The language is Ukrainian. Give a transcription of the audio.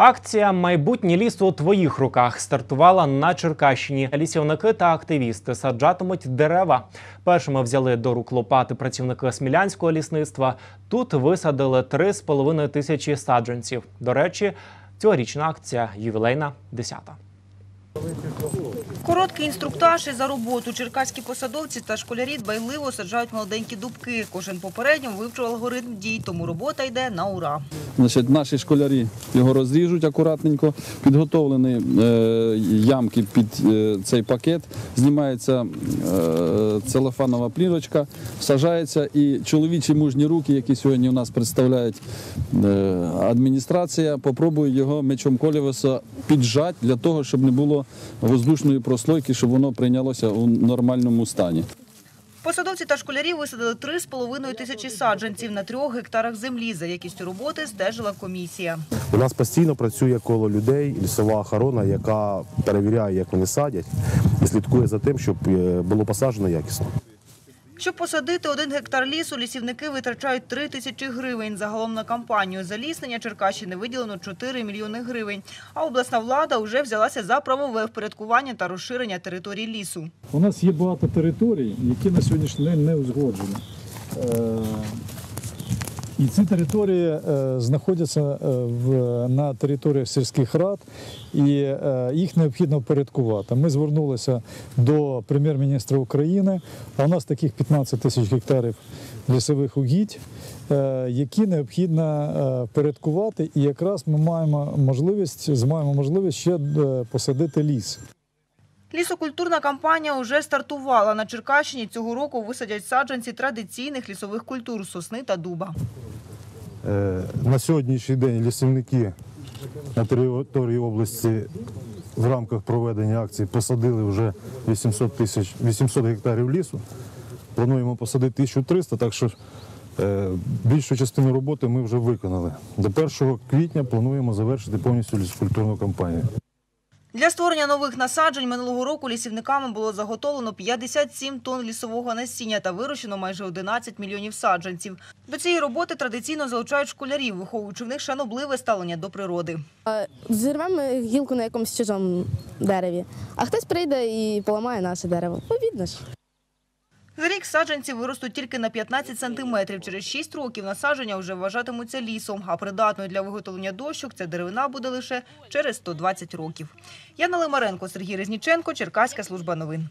Акція Майбутнє ліс у твоїх руках стартувала на Черкащині. Лісівники та активісти саджатимуть дерева. Першими взяли до рук лопати працівники смілянського лісництва. Тут висадили 3,5 тисячі саджанців. До речі, цьогорічна акція ювілейна десята. Короткий інструктаж і за роботу. Черкаські посадовці та школярі дбайливо саджають молоденькі дубки. Кожен попередньо вивчив алгоритм дій, тому робота йде на ура. Значить, наші школярі його розріжуть акуратненько, підготовлені е, ямки під е, цей пакет, знімається е, целофанова плівочка, сажається і чоловічі мужні руки, які сьогодні у нас представляють е, адміністрація, попробують його мечом колівеса піджати для того, щоб не було воздушної прослойки, щоб воно прийнялося у нормальному стані. Посадовці та школярі висадили 3,5 тисячі саджанців на трьох гектарах землі. За якістю роботи стежила комісія. У нас постійно працює коло людей лісова охорона, яка перевіряє, як вони садять, і слідкує за тим, щоб е, було посаджено якісно. Щоб посадити один гектар лісу, лісівники витрачають 3 тисячі гривень. Загалом на кампанію заліснення Черкащини виділено 4 мільйони гривень. А обласна влада вже взялася за правове впорядкування та розширення територій лісу. У нас є багато територій, які на сьогоднішній день не узгоджені. І ці території е, знаходяться е, в, на територіях сільських рад, і е, їх необхідно впорядкувати. Ми звернулися до прем'єр-міністра України, а у нас таких 15 тисяч гектарів лісових угідь, які необхідно впорядкувати, і якраз ми маємо можливість, маємо можливість ще посадити ліс. Лісокультурна кампанія вже стартувала. На Черкащині цього року висадять саджанці традиційних лісових культур – сосни та дуба. Е, На сьогоднішній день лісівники на території області в рамках проведення акції посадили вже 800 тисяч 800 гектарів лісу. Плануємо посадити 1300, так що е, більшу частину роботи ми вже виконали. До 1 квітня плануємо завершити повністю лісокультурну кампанію. Для створення нових насаджень минулого року лісівниками було заготовлено 57 тонн лісового насіння та вирощено майже 11 мільйонів саджанців. До цієї роботи традиційно залучають школярів, виховуючи в них шанобливе ставлення до природи. Зірвемо гілку на якомусь чужому дереві, а хтось прийде і поламає наше дерево. Повідно ж. За рік саджанці виростуть тільки на 15 сантиметрів. Через 6 років насадження вже вважатимуться лісом, а придатною для виготовлення дощок ця деревина буде лише через 120 років. Яна Лимаренко, Сергій Резніченко, Черкаська служба новин.